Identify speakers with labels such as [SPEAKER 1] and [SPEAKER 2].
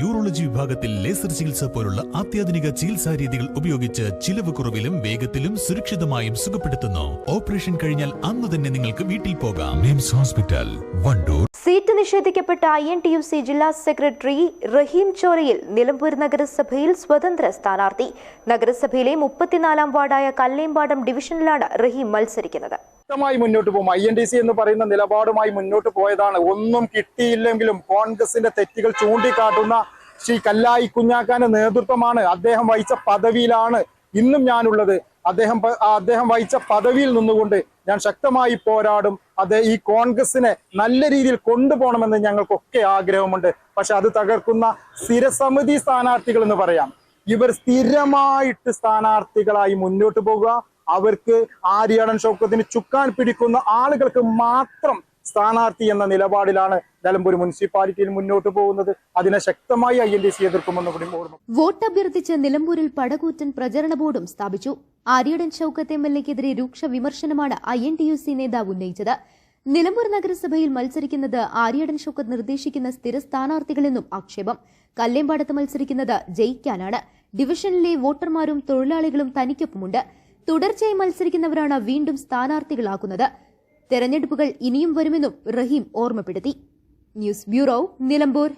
[SPEAKER 1] Urology വിഭാഗത്തിൽ laser ചികിത്സ പോലുള്ള അത്യാധുനിക ചികിത്സാ രീതികൾ ഉപയോഗിച്ച് ചിലവ് കുറവിലും വേഗത്തിലും സുരക്ഷിതമായും സുഖപ്പെടുത്തുന്നു. ഓപ്പറേഷൻ കഴിഞ്ഞാൽ അന്ന് തന്നെ നിങ്ങൾക്ക് വീട്ടിൽ പോകാം. MIMS hospital Wandoor.
[SPEAKER 2] Seat നിഷേധിക്കപ്പെട്ട I N T U C ജില്ലാ സെക്രട്ടറി റഹീം ചോരയിൽ നിലമ്പൂർ നഗരസഭയിൽ സ്വതന്ത്ര സ്ഥാനാർത്ഥി. നഗരസഭയിലെ മുപ്പത്തിനാലാം വാർഡായ കല്ലേമ്പാടം ഡിവിഷനിലാണ് റഹീം മത്സരിക്കുന്നത്.
[SPEAKER 3] ശക്തമായി മുന്നോട്ട് പോകും. ഐ എൻ ഡി സി എന്ന് പറയുന്ന നിലപാടുമായി മുന്നോട്ട് പോയതാണ്. ഒന്നും കിട്ടിയില്ലെങ്കിലും കോൺഗ്രസിന്റെ തെറ്റുകൾ ചൂണ്ടിക്കാട്ടുന്ന ശ്രീ കല്ലായി കുഞ്ഞാക്കാന്റെ നേതൃത്വമാണ് അദ്ദേഹം വഹിച്ച പദവിയിലാണ് ഇന്നും ഞാനുള്ളത്. അദ്ദേഹം അദ്ദേഹം വഹിച്ച പദവിയിൽ നിന്നുകൊണ്ട് ഞാൻ ശക്തമായി പോരാടും. അത് ഈ കോൺഗ്രസിനെ നല്ല രീതിയിൽ കൊണ്ടുപോകണമെന്ന് ഞങ്ങൾക്കൊക്കെ ആഗ്രഹമുണ്ട്. പക്ഷെ അത് തകർക്കുന്ന സ്ഥിരസമിതി സ്ഥാനാർത്ഥികൾ എന്ന് പറയാം. ഇവർ സ്ഥിരമായിട്ട് സ്ഥാനാർത്ഥികളായി മുന്നോട്ട് പോകുക. അവർക്ക് ആര്യാടൻ ഷൗക്കത്തിന് ചുക്കാൻ പിടിക്കുന്ന ആളുകൾക്ക് മാത്രം സ്ഥാനാർത്ഥി എന്ന നിലപാടിലാണ് നിലമ്പൂർ മുനിസിപ്പാലിറ്റിയിൽ മുന്നോട്ട് പോകുന്നത്. അതിനെ ശക്തമായി ഐ എൻ ഡി സി എതിർക്കുമെന്ന് കൂടി ഓർമ്മ
[SPEAKER 4] വോട്ട് അഭ്യർത്ഥിച്ച് നിലമ്പൂരിൽ പടകൂറ്റൻ പ്രചരണ ബോർഡും സ്ഥാപിച്ചു. ആര്യടൻ ഷൌക്കത്ത് എം എൽ എക്കെതിരെ രൂക്ഷ വിമർശനമാണ് I N T U C നേതാവ് ഉന്നയിച്ചത്. നിലമ്പൂർ നഗരസഭയിൽ മത്സരിക്കുന്നത് ആര്യടൻ ഷൌക്കത്ത് നിർദ്ദേശിക്കുന്ന സ്ഥിര സ്ഥാനാർത്ഥികളെന്നും ആക്ഷേപം. കല്ലേമ്പാടത്ത് മത്സരിക്കുന്നത് ജയിക്കാനാണ്. ഡിവിഷനിലെ വോട്ടർമാരും തൊഴിലാളികളും തനിക്കൊപ്പമുണ്ട്. തുടർച്ചയായി മത്സരിക്കുന്നവരാണ് വീണ്ടും സ്ഥാനാർത്ഥികളാക്കുന്നത്. തെരഞ്ഞെടുപ്പുകൾ ഇനിയും വരുമെന്നും റഹീം ഓർമ്മപ്പെടുത്തി. News bureau Nilambur.